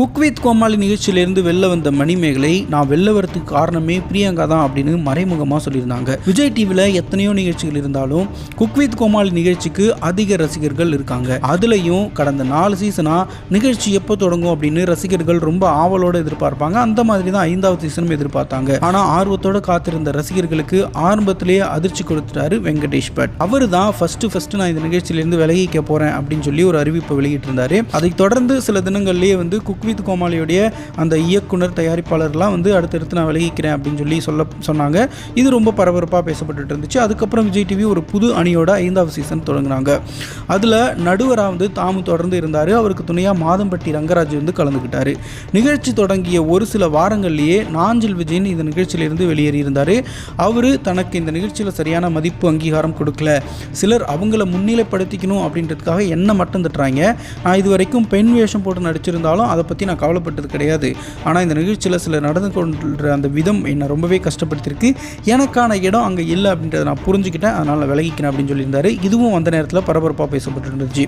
Cook with கோமாளி நிகழ்ச்சியிலிருந்து வெளில வந்த மணிமேகலை நான் வெளில வரதுக்கு காரணமே பிரியங்கா தான் அப்படின்னு மறைமுகமாக சொல்லியிருந்தாங்க. விஜய் டிவியில் எத்தனையோ நிகழ்ச்சிகள் இருந்தாலும் குக் வித் கோமாளி நிகழ்ச்சிக்கு அதிக ரசிகர்கள் இருக்காங்க. அதுலேயும் கடந்த நாலு சீசனாக நிகழ்ச்சி எப்போ தொடங்கும் அப்படின்னு ரசிகர்கள் ரொம்ப ஆவலோடு எதிர்பார்ப்பாங்க. அந்த மாதிரி தான் ஐந்தாவது சீசனும் எதிர்பார்த்தாங்க. ஆனால் ஆர்வத்தோட காத்திருந்த ரசிகர்களுக்கு ஆரம்பத்திலேயே அதிர்ச்சி கொடுத்துட்டாரு வெங்கடேஷ் பட். அவர் தான் ஃபஸ்ட்டு ஃபஸ்ட்டு நான் இந்த நிகழ்ச்சியிலேருந்து விலகிக்க போகிறேன் அப்படின்னு சொல்லி ஒரு அறிவிப்பை வெளியிட்டிருந்தாரு. அதைத் தொடர்ந்து சில தினங்கள்லேயே வந்து குக் வித் கோமாளியுடைய அந்த இயக்குனர் தயாரிப்பாளர்லாம் வந்து அடுத்தடுத்து நான் விலகிக்கிறேன் அப்படின்னு சொல்லி சொல்ல சொன்னாங்க. இது ரொம்ப பரபரப்பாக பேசப்பட்டுட்டு இருந்துச்சு. அதுக்கப்புறம் விஜய் டிவி ஒரு புது அணியோட ஐந்தாவது சீசன் தொடங்கினாங்க. அதில் நடுவராக வந்து தாமு தொடர்ந்து இருந்தார். அவருக்கு துணையாக மாதம்பட்டி ரங்கராஜ் வந்து கலந்துக்கிட்டார் நிகழ்ச்சி தொடங்கிய ஒரு சில வாரங்கள்லேயே நாஞ்சில் விஜயன் இந்த நிகழ்ச்சியிலிருந்து வெளியேறியிருந்தார் அவர் தனக்கு இந்த நிகழ்ச்சியில் சரியான மதிப்பு அங்கீகாரம் கொடுக்கல. சிலர் அவங்கள முன்னிலைப்படுத்திக்கணும் அப்படின்றதுக்காக என்ன மட்டும் தட்டுறாங்க? நான் இது வரைக்கும் பெண் வேஷம் போட்டு நடிச்சிருந்தாலும் அதை பற்றி நான் கவலைப்பட்டது கிடையாது. ஆனால் இந்த நிகழ்ச்சியில் சில நடந்து கொண்ட அந்த விதம் என்னை ரொம்பவே கஷ்டப்படுத்தியிருக்கு. எனக்கான இடம் அங்கே இல்லை அப்படின்றத நான் புரிஞ்சுக்கிட்டேன். அதனால் நான் விலகிக்கிறேன் அப்படின்னு சொல்லியிருந்தாரு. இதுவும் அந்த நேரத்தில் பரபரப்பாக பேசப்பட்டு இருந்துச்சு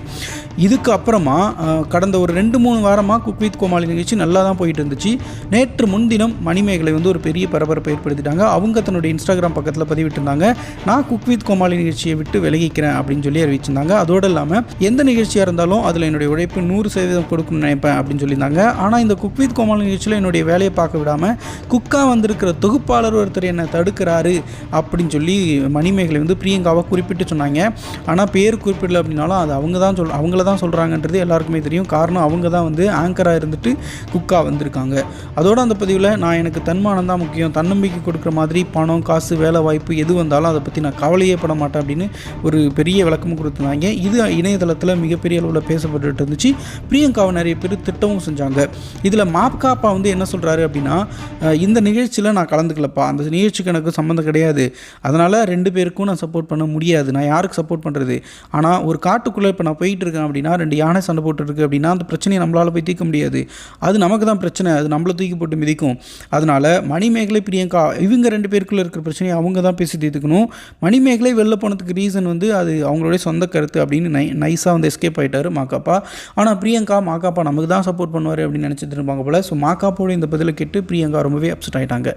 இதுக்கு அப்புறமா கடந்த ஒரு ரெண்டு மூணு வாரமாக குக் வித் கோமாளி நிகழ்ச்சி நல்லா தான் போயிட்டு இருந்துச்சு நேற்று முன்தினம் மணிமேகலை வந்து ஒரு பெரிய பரபரப்பை ஏற்படுத்திட்டாங்க. அவங்க தன்னுடைய இன்ஸ்டாகிராம் பக்கத்தில் பதிவிட்டிருந்தாங்க. நான் குக் வித் கோமாளி நிகழ்ச்சியை விட்டு விலகிக்கிறேன் அப்படின்னு சொல்லி அறிவிச்சிருந்தாங்க. அதோடு இல்லாமல் எந்த நிகழ்ச்சியாக இருந்தாலும் அதில் என்னுடைய உழைப்பு நூறு சதவீதம் கொடுக்கணும்னு நினைப்பேன் அப்படின்னு சொல்லியிருந்தாங்க. ஆனால் இந்த குக் வித் கோமாளி நிகழ்ச்சியில் என்னுடைய வேலையை பார்க்க விடாமல் குக்கா வந்திருக்கிற தொகுப்பாளர் ஒருத்தர் என்னை தடுக்கிறாரு அப்படின்னு சொல்லி மணிமேகலை வந்து பிரியங்காவை குறிப்பிட்டு சொன்னாங்க. ஆனால் பேர் குறிப்பிடல அப்படின்னாலும் அது அவங்க தான் சொல் அவங்கள தான் சொல்கிறாங்கன்றது எல்லாருக்குமே தெரியும். காரணம் அவங்க தான் வந்து ஆங்கராக இருந்துட்டு குக்கா வந்திருக்காங்க. அதோட அந்த பதிவில் நான் எனக்கு தன்மானம் தான் முக்கியம். தன்னம்பிக்கை கொடுக்குற மாதிரி பணம் காசு வேலை வாய்ப்பு எது வந்தாலும் அதை பற்றி நான் கவலையே பட மாட்டேன் அப்படின்னு ஒரு பெரிய விளக்கமும் கொடுத்துருந்தாங்க. இது இணையதளத்தில் மிகப்பெரிய அளவில் பேசப்பட்டுட்டு இருந்துச்சு. பிரியங்காவை நிறைய பேர் திட்டமும் செஞ்சாங்க. இதில் மாப்காப்பா வந்து என்ன சொல்கிறாரு அப்படின்னா இந்த நிகழ்ச்சியில் நான் கலந்துக்கலப்பா. அந்த நிகழ்ச்சிக்கு எனக்கு சம்மந்தம் கிடையாது. அதனால் ரெண்டு பேருக்கும் நான் சப்போர்ட் பண்ண முடியாது. நான் யாருக்கு சப்போர்ட் பண்ணுறது ஆனால் ஒரு காட்டுக்குள்ளே இப்போ நான் போயிட்டு இருக்கேன் அப்படின்னா ரெண்டு யானை சண்டை போட்டுருக்கு அப்படின்னா அந்த பிரச்சனையை நம்மளால் போய் தீர்க்க முடியாது. அது நமக்கு தான் பிரச்சனை. அது நம்மளை தூக்கி போட்டு மிதிக்கும். அதனால் மணிமேகலை பிரியங்கா இவங்க ரெண்டு பேருக்குள்ளே இருக்கிற பிரச்சனையை அவங்க தான் பேசி தீர்த்துக்கணும். மணிமேகலை வெளில போனதுக்கு ரீசன் வந்து அது அவங்களுடைய சொந்த கருத்து அப்படின்னு நை நைஸாக வந்து எஸ்கேப் ஆயிட்டாரு மாக்காப்பா ஆனால் பிரியங்கா மாக்காப்பா நமக்கு தான் சப்போர்ட் பண்ணுவார். அப்படின்னு நினச்சிட்டு இருப்பாங்க போல். ஸோ மாக்காப்போட இந்த பதிலை கேட்டு பிரியங்கா ரொம்பவே அப்செட் ஆயிட்டாங்க.